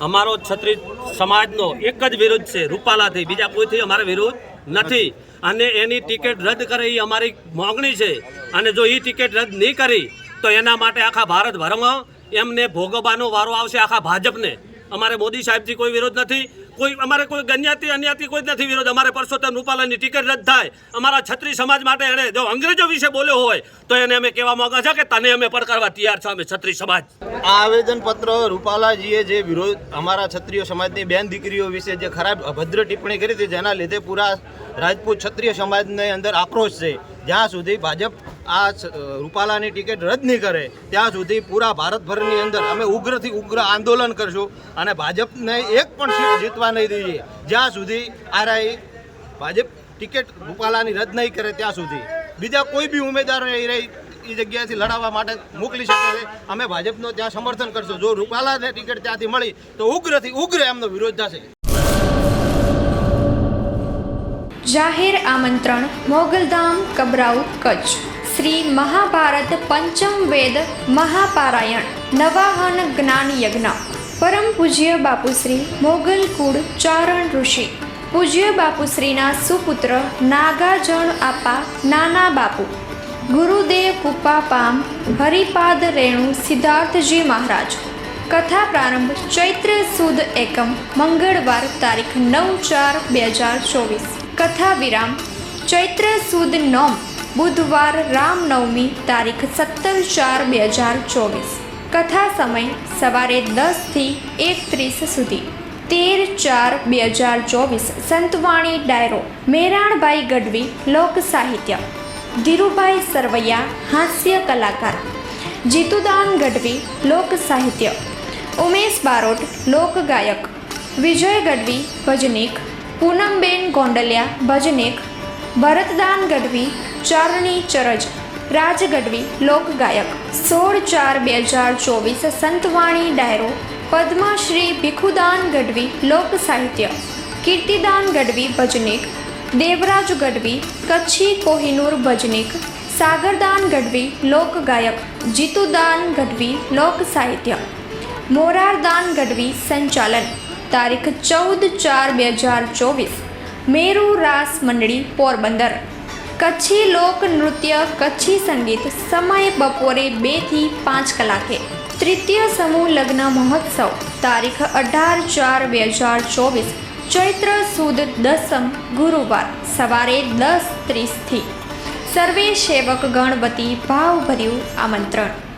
અમારો છત્રી સમાજનો એક જ વિરોધ છે, રૂપાલાથી. બીજા કોઈથી અમારે વિરોધ નથી. અને એની ટિકિટ રદ કરે એ અમારી માગણી છે. અને જો એ ટિકિટ રદ નહીં કરી, તો એના માટે આખા ભારતભરમાં એમને ભોગવવાનો વારો આવશે આખા ભાજપને. અમારે મોદી સાહેબથી કોઈ વિરોધ નથી. કોઈ, અમારે કોઈ ગણ્યાતિ અન્યાતિ કોઈ જ નથી વિરોધ. અમારે પરસોત્તમ રૂપાલાની ટિકિટ રદ થાય. અમારા છત્રી સમાજ માટે એણે જો અંગ્રેજો વિશે બોલ્યો હોય, તો એને અમે કહેવા માંગા છે કે તને અમે પડકારવા તૈયાર છો, અમે છત્રી સમાજ. આ આવેદનપત્ર રૂપાલાજીએ જે વિરોધ, અમારા ક્ષત્રિય સમાજની બેન દીકરીઓ વિશે જે ખરાબ, અભદ્ર ટિપ્પણી કરી હતી, જેના લીધે પૂરા રાજપૂત ક્ષત્રિય સમાજની અંદર આક્રોશ છે. જ્યાં સુધી ભાજપ આ રૂપાલાની ટિકિટ રદ નહીં કરે, ત્યાં સુધી પૂરા ભારતભરની અંદર અમે ઉગ્રથી ઉગ્ર આંદોલન કરશું અને ભાજપને એક પણ સીટ જીતવા નહીં દઈએ. જ્યાં સુધી આરઆઈ ભાજપ ટિકિટ રૂપાલાની રદ નહીં કરે ત્યાં સુધી. બીજા કોઈ બી ઉમેદવાર એ રહી એ જગ્યાએથી લડાવવા માટે મોકલી શકે અમે ભાજપનો ત્યાં સમર્થન કરશું. જો રૂપાલાને ટિકિટ ત્યાંથી મળી, તો ઉગ્રથી ઉગ્ર એમનો વિરોધ થશે. જાહેર આમંત્રણ, મોગલધામ કબરાઉ કચ્છ. શ્રી મહાભારત પંચમ વેદ મહાપારાયણ, નવાહન જ્ઞાન યજ્ઞ. પરમ પૂજ્ય બાપુશ્રી મોગલ કુળ ચારણ ઋષિ. પૂજ્ય બાપુશ્રીના સુપુત્ર નાગાજણ આપા નાના બાપુ. ગુરુદેવ પુપ્પા પામ હરિપાદ રેણુ સિદ્ધાર્થજી મહારાજ. કથા પ્રારંભ ચૈત્ર સુદ એકમ, મંગળવાર તારીખ નવ ચાર બે હજાર ચોવીસ. કથા વિરામ ચૈત્ર સુદ નોમ બુધવાર રામનવમી તારીખ સત્તર ચાર બે હજાર ચોવીસ. કથા સમય સવારે દસથી એકત્રીસ સુધી. તેર ચાર બે હજાર ચોવીસ સંતવાણી ડાયરો, મેરાણભાઈ ગઢવી, લોક સાહિત્ય. ધીરુભાઈ સરવૈયા, હાસ્ય કલાકાર. જીતુદાન ગઢવી, લોક સાહિત્ય. ઉમેશ બારોટ, લોક ગાયક. વિજય ગઢવી, ભજનીક. પૂનમબેન ગોંડલિયા, ભજનીક. ભરતદાન ગઢવી ચારણી ચરજ. રાજ ગઢવી લોક ગાયક સોળ ચાર બે હજાર ચોવીસ સંતવાણી ડાયરો. પદ્મશ્રી ભીખુદાન ગઢવી લોક સાહિત્ય. કીર્તિદાન ગઢવી ભજનિક. દેવરાજ ગઢવી કચ્છી કોહિનૂર ભજનિક. સાગરદાન ગઢવી લોક ગાયક જીતુદાન ગઢવી લોક સાહિત્ય. મોરારદાન ગઢવી સંચાલન. તારીખ ચૌદ ચાર બે હજાર ચોવીસ. મેરુ રાસ મંડળી પોરબંદર. કચ્છી લોક નૃત્ય, કચ્છી સંગીત સમય બપોરે બેથી પાંચ કલાકે. તૃતીય સમૂહ લગ્ન મહોત્સવ, તારીખ અઢાર ચાર બે હજાર ચોવીસ. ચૈત્ર સુદ દસમ ગુરુવાર, સવારે દસ ત્રીસથી સર્વે સેવક ગણપતિ ભાવભર્યું આમંત્રણ.